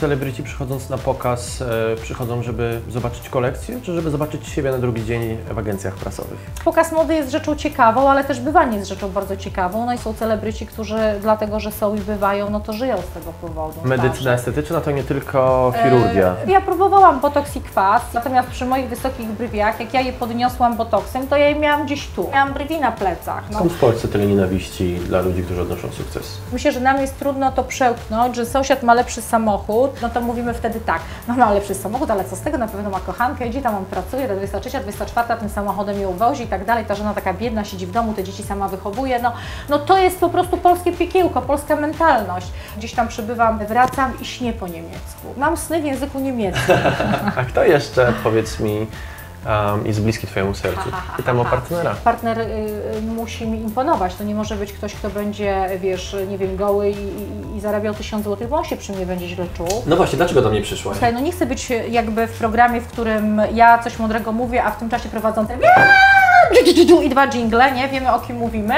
celebryci przychodząc na pokaz, e, przychodzą, żeby zobaczyć kolekcję, czy żeby zobaczyć siebie na drugi dzień w agencjach prasowych? Pokaz mody jest rzeczą ciekawą, ale też bywanie jest rzeczą bardzo ciekawą. No i są celebryci, którzy dlatego, że są i bywają, no to żyją z tego powodu. Medycyna estetyczna to nie tylko chirurgia. E, Ja próbowałam botoks i kwas, natomiast przy moich wysokich brwiach, jak ja je podniosłam botoksem, to ja je miałam gdzieś tu. Miałam brwi na plecach. No. Skąd w Polsce tyle nienawiści dla ludzi, którzy odnoszą sukces? Myślę, że nam jest trudno to przełknąć, że sąsiad ma lepszy samochód, no to mówimy wtedy tak, no ma lepszy samochód, ale co z tego, na pewno ma kochankę, idzie tam, on pracuje, ta 23, 24 tym samochodem ją wozi i tak dalej, ta żona taka biedna, siedzi w domu, te dzieci sama wychowuje, no, no to jest po prostu polskie piekiełko, polska mentalność. Gdzieś tam przybywam, wracam i śnię po niemiecku. Mam sny w języku niemieckim. A kto jeszcze, powiedz mi, um, jest bliski Twojemu sercu? Ha, ha, ha, Pytam o ha. partnera. Partner y, y, musi mi imponować. To nie może być ktoś, kto będzie, wiesz, nie wiem, goły i, i, i zarabiał tysiąc złotych, bo on się przy mnie będzie źle czuł. No właśnie, dlaczego do mnie przyszłaś? Słuchaj, no nie chcę być jakby w programie, w którym ja coś mądrego mówię, a w tym czasie prowadzą ten i dwa jingle, nie? Wiemy o kim mówimy.